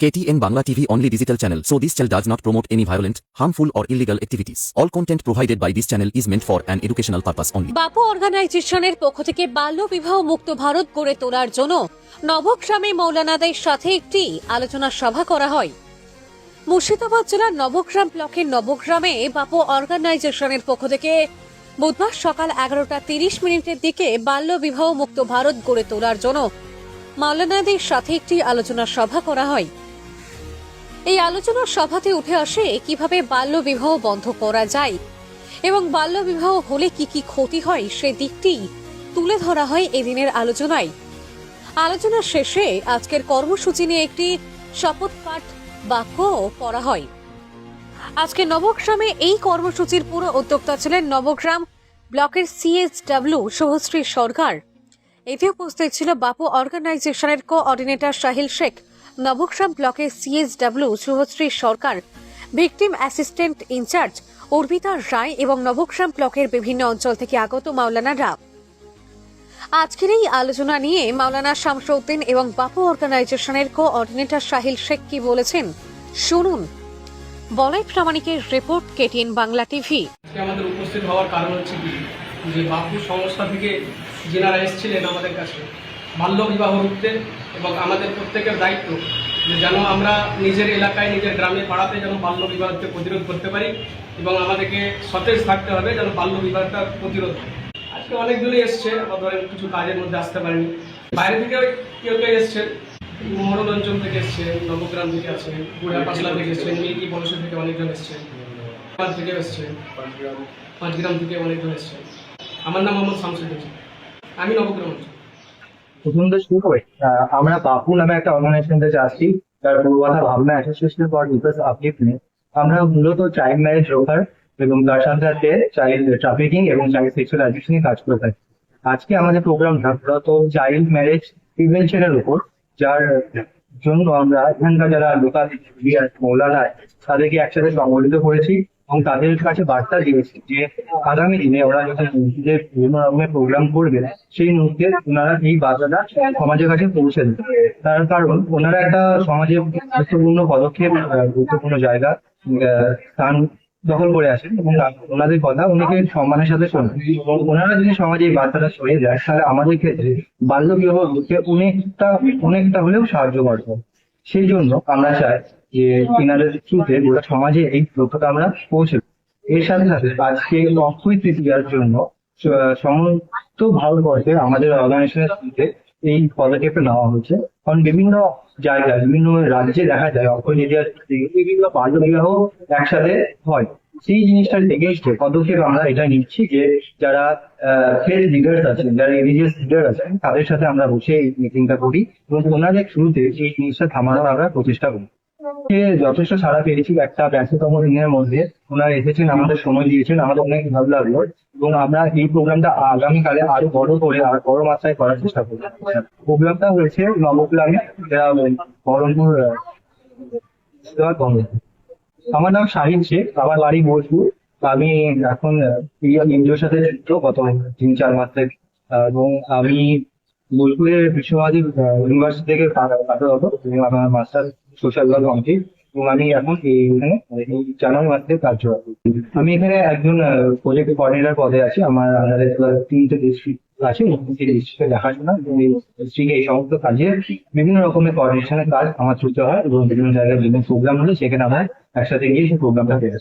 KTN Bangla TV only digital channel so this channel does not promote any violent, harmful or illegal activities. All content provided by this channel is meant for an educational purpose only. বাপু অর্গানাইজেশনের পক্ষ থেকে বাল্য বিবাহ মুক্ত ভারত গড়ে তোলার জন্য নবগ্রামে মৌলানাদের সাথে একটি আলোচনা সভা করা হয় মুর্শিদাবাদ জেলার নবগ্রাম ব্লকের নবগ্রামে বাপু অর্গানাইজেশনের পক্ষ থেকে বুধবার সকাল এগারোটা তিরিশ মিনিটের দিকে বাল্য বিবাহ মুক্ত ভারত গড়ে তোলার জন্য মাওলানাদের সাথে একটি আলোচনা সভা করা হয় এই আলোচনার সভাতে উঠে আসে কীভাবে বাল্য বিবাহ বন্ধ করা যায় এবং বাল্য বিবাহ হলে কি কি ক্ষতি হয় সে দিকটি তুলে ধরা হয় এদিনের আলোচনায়। আলোচনার শেষে আজকের কর্মসূচি নিয়ে একটি শপথ পাঠ বাক্য পড়া হয়। আজকে নবগ্রামে এই কর্মসূচির পুরো উদ্যোক্তা ছিলেন নবগ্রাম ব্লকের সিএসডব্লিউ শুভশ্রী সরকার। এতে উপস্থিত ছিল বাপু অর্গানাইজেশনের কোঅর্ডিনেটর সাহিল শেখ। নবগ্রাম ব্লকের CSW Shubhashree Sarkar, victim assistant in-charge Arpita Roy এবং নবগ্রাম ব্লকের বিভিন্ন অঞ্চল থেকে আগত মাওলানারা আজকের এই আলোচনা নিয়ে মাওলানা শামসউদ্দিন এবং বাপু অর্গানাইজেশনের কোঅর্ডিনেটর সাহিল শেখ কি বলেছেন, শুনুন। বলাই প্রামাণিকের রিপোর্ট কেটিএন বাংলা টিভি। আমাদের উপস্থিত হওয়ার কারণ হচ্ছে কি? যে বাপু সংস্থা থেকে যেনারা এসেছিলেন আমাদের কাছে। বাল্য বিবাহ রুখতে এবং আমাদের প্রত্যেকের দায়িত্ব যে যেন আমরা নিজের এলাকায়, নিজের গ্রামে পাড়াতে যেন বাল্য বিবাহকে প্রতিরোধ করতে পারি এবং আমাদেরকে সতেজ থাকতে হবে যেন বাল্য বিবাহটা প্রতিরোধ হয়। আজকে অনেকজনই এসছে, আবার ধরেন কিছু কাজের মধ্যে আসতে পারেনি। বাইরে থেকে কেউ কেউ এসছেন অঞ্চল থেকে এসছেন, নবগ্রাম থেকে আছেন বুড়া পাঁচলা থেকে এসছেন, মিল্কি বলসে থেকে অনেকজন এসছেন পাঁচ থেকে এসছেন, পাঁচগ্রাম থেকে অনেকজন এসছেন। আমার নাম মোহাম্মদ শামসুদ্দিন। আমি নবগ্রাম প্রথম তো শুরু আহ, আমরা বাপু নামে একটা অর্গানাইজেশন থেকে আসছি তার পূর্বতা ভাবনা অ্যাসোসিয়েশন ফর ডিফেন্স আপলিফমেন্ট আমরা মূলত চাইল্ড ম্যারেজ রোকার এবং সাথে চাইল্ড ট্রাফিকিং এবং চাইল্ড সেক্সুয়াল অ্যাডিকশন কাজ করে থাকি। আজকে আমাদের প্রোগ্রামটা মূলত চাইল্ড ম্যারেজ প্রিভেনশনের উপর যার জন্য আমরা এখানকার যারা লোকাল মৌলানা তাদেরকে একসাথে সংগঠিত করেছি। এবং তাদের কাছে বার্তা দিয়েছি যে আগামী দিনে ওরা যখন মসজিদে বিভিন্ন রকমের প্রোগ্রাম করবে, সেই মুহূর্তে ওনারা এই বার্তাটা সমাজের কাছে পৌঁছে দেবে। তার কারণ, ওনারা একটা সমাজে গুরুত্বপূর্ণ পদক্ষেপ গুরুত্বপূর্ণ জায়গা স্থান দখল করে আসেন এবং ওনাদের কথা অনেকে সম্মানের সাথে শোনেন। ওনারা যদি সমাজে এই বার্তাটা ছড়িয়ে যায় তাহলে আমাদের ক্ষেত্রে বাল্য বিবাহ অনেকটা অনেকটা হলেও সাহায্য করবে। সেই জন্য আমরা চাই যে এনাদের থ্রুতে গোটা সমাজে এই লক্ষ্যটা আমরা পৌঁছে এর সাথে সাথে আজকে অক্ষয় তৃতীয়ার জন্য সমস্ত ভারতবর্ষে আমাদের অর্গানাইজেশনের থ্রুতে এই পদক্ষেপটা নেওয়া হয়েছে। কারণ বিভিন্ন জায়গায়, বিভিন্ন রাজ্যে দেখা যায় অক্ষয় তৃতীয়ার বিভিন্ন বাল্য বিবাহ একসাথে হয়। সেই জিনিসটার এগেনস্টে পদক্ষেপ আমরা এটা নিচ্ছি যে যারা ফেস লিডার্স আছেন, যারা রিলিজিয়াস লিডার আছেন, তাদের সাথে আমরা বসে এই মিটিংটা করি এবং ওনাদের শুরুতে এই জিনিসটা থামানোর আমরা প্রচেষ্টা করি যথেষ্ট সারা পেয়েছি একটা ব্যস্ততম দিনের মধ্যে, ওনারা এসেছেন, আমাদের সময় দিয়েছেন, আমাদের অনেক ভালো লাগল। এবং আমরা এই প্রোগ্রামটা আগামীকালে আরও বড় করে, আর বড় মাত্রায় করার চেষ্টা করব। প্রোগ্রামটা হয়েছে নবগ্রামে বহরমপুর আমার নাম শাহিন শেখ, আমার বাড়ি বোলপুর আমি এখন এনজিওর সাথে যুক্ত, গত তিন চার মাস। থেকে এবং আমি বোলপুরের বিশ্বভারতী ইউনিভার্সিটি থেকে আমার মাস্টার সোশ্যাল ওয়ার্ক কমপ্লিট এবং আমি এখন এখানে জানুয়ারি মাস থেকে কার্যরত আমি এখানে একজন প্রজেক্ট কোঅর্ডিনেটর পদে আছি। আমার আন্ডারে তিনটে ডিস্ট্রিক্ট আছে। ডিস্ট্রিক্টে দেখাশোনা ডিস্ট্রিক্টে এই সমস্ত কাজে বিভিন্ন রকমের কোঅর্ডিনেশনের কাজ আমার ছুটতে হয়। এবং বিভিন্ন জায়গায় বিভিন্ন প্রোগ্রাম হলে সেখানে আমরা একসাথে গিয়ে সেই প্রোগ্রামটা পেয়ে